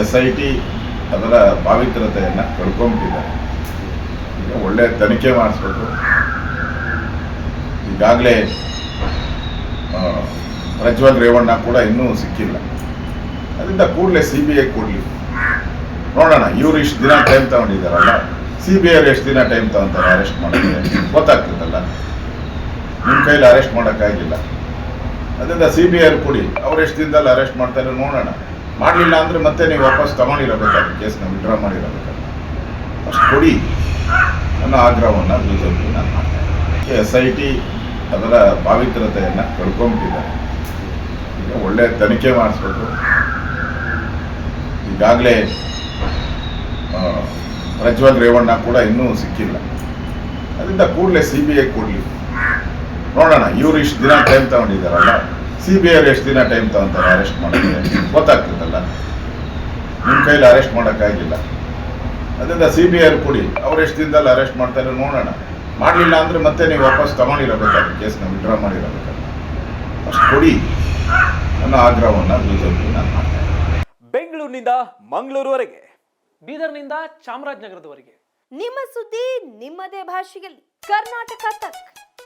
S I T ಅದರ ಪಾವಿತ್ರತೆಯನ್ನು ಕಳ್ಕೊಂಬಿಟ್ಟಿದ್ದಾರೆ. ಈಗ ಒಳ್ಳೆ ತನಿಖೆ ಮಾಡಿಸ್ಬೇಕು ಈಗಾಗಲೇ ಪ್ರಜ್ವಲ್ ರೇವಣ್ಣ ಕೂಡ ಇನ್ನೂ ಸಿಕ್ಕಿಲ್ಲ. ಅದರಿಂದ ಕೂಡಲೇ ಸಿ ಬಿ ಐ ಕೊಡಲಿ. ನೋಡೋಣ, ಇವರು ಇಷ್ಟು ದಿನ ಟೈಮ್ ತಗೊಂಡಿದ್ದಾರಲ್ಲ ಸಿ ಬಿ ಐ ಎಷ್ಟು ದಿನ ಟೈಮ್ ತಗೊಂತಾರೆ ಅರೆಸ್ಟ್ ಮಾಡೋಕ್ಕೆ? ಗೊತ್ತಾಗ್ತದಲ್ಲ. ನಿಮ್ಮ ಕೈಲಿ ಅರೆಸ್ಟ್ ಮಾಡೋಕ್ಕಾಗಿಲ್ಲ. ಅದರಿಂದ ಸಿ ಬಿ ಐ ಕೊಡಿ. ಅವ್ರು ಎಷ್ಟು ದಿನದಲ್ಲಿ ಅರೆಸ್ಟ್ ಮಾಡ್ತಾರೆ ನೋಡೋಣ. ಮಾಡಲಿಲ್ಲ ಅಂದರೆ ಮತ್ತೆ ನೀವು ವಾಪಸ್ ತಗೊಂಡಿರಬೇಕಾದ್ರೆ ಕೇಸ್ನ ವಿಡ್ರಾ ಮಾಡಿರಬೇಕಾದ್ರೆ ಅಷ್ಟು ಕೊಡಿ. ನನ್ನ ಆಗ್ರಹವನ್ನು ಬಿ ಜೆ ಪಿ ನಾನು ಮಾಡ್ತೇನೆ ಎಸ್ ಐ ಟಿ ಅದರ ಪಾವಿತ್ರತೆಯನ್ನು ಕಳ್ಕೊಂಬಿಟ್ಟಿದ್ದಾರೆ. ಈಗ ಒಳ್ಳೆ ತನಿಖೆ ಮಾಡಿಸ್ಬೇಕು. ಈಗಾಗಲೇ ಪ್ರಜ್ವಲ್ ರೇವಣ್ಣ ಕೂಡ ಇನ್ನೂ ಸಿಕ್ಕಿಲ್ಲ. ಅದರಿಂದ ಕೂಡಲೇ ಸಿ ಬಿ ಐ ಕೊಡಲಿ. ನೋಡೋಣ, ಇವರು ಇಷ್ಟು ದಿನ ಟೈಮ್ ತಗೊಂಡಿದ್ದಾರಲ್ಲ. ಸಿ ಬಿ ಐ ಎಷ್ಟು ದಿನ ಟೈಮ್ ತಗೊಂತಾರೆ ಅರೆಸ್ಟ್ ಮಾಡೋಕ್ಕೆ? ಗೊತ್ತಾಗ್ತದಲ್ಲ. ನಿಮ್ಮ ಕೈಲಿ ಅರೆಸ್ಟ್ ಮಾಡೋಕ್ಕಾಗಿಲ್ಲ ಅದರಿಂದ ಸಿ ಬಿ ಐ ಕೊಡಿ. ಅವ್ರು ಎಷ್ಟು ದಿನದಲ್ಲಿ ಅರೆಸ್ಟ್ ಮಾಡ್ತಾರೆ ನೋಡೋಣ. ಮಾಡಲಿಲ್ಲ ಅಂದರೆ ಮತ್ತೆ ನೀವು ವಾಪಸ್ ತಗೊಂಡಿರಬೇಕಾದ್ರೆ ಕೇಸ್ನ ವಿಡ್ರಾ ಮಾಡಿರಬೇಕಾದ್ರೆ ಅಷ್ಟು ಕೊಡಿ. ಅನ್ನೋ ಆಗ್ರಹವನ್ನು ಬಿಜೆಪಿ ನಾನು ಮಾಡ್ತೇನೆ ಬೆಂಗಳೂರಿನಿಂದ ಮಂಗಳೂರುವರೆಗೆ ಬೀದರ್ನಿಂದ ಚಾಮರಾಜನಗರದವರೆಗೆ. ನಿಮ್ಮ ಸುದ್ದಿ ನಿಮ್ಮದೇ ಭಾಷೆಯಲ್ಲಿ. ಕರ್ನಾಟಕ ತಕ್.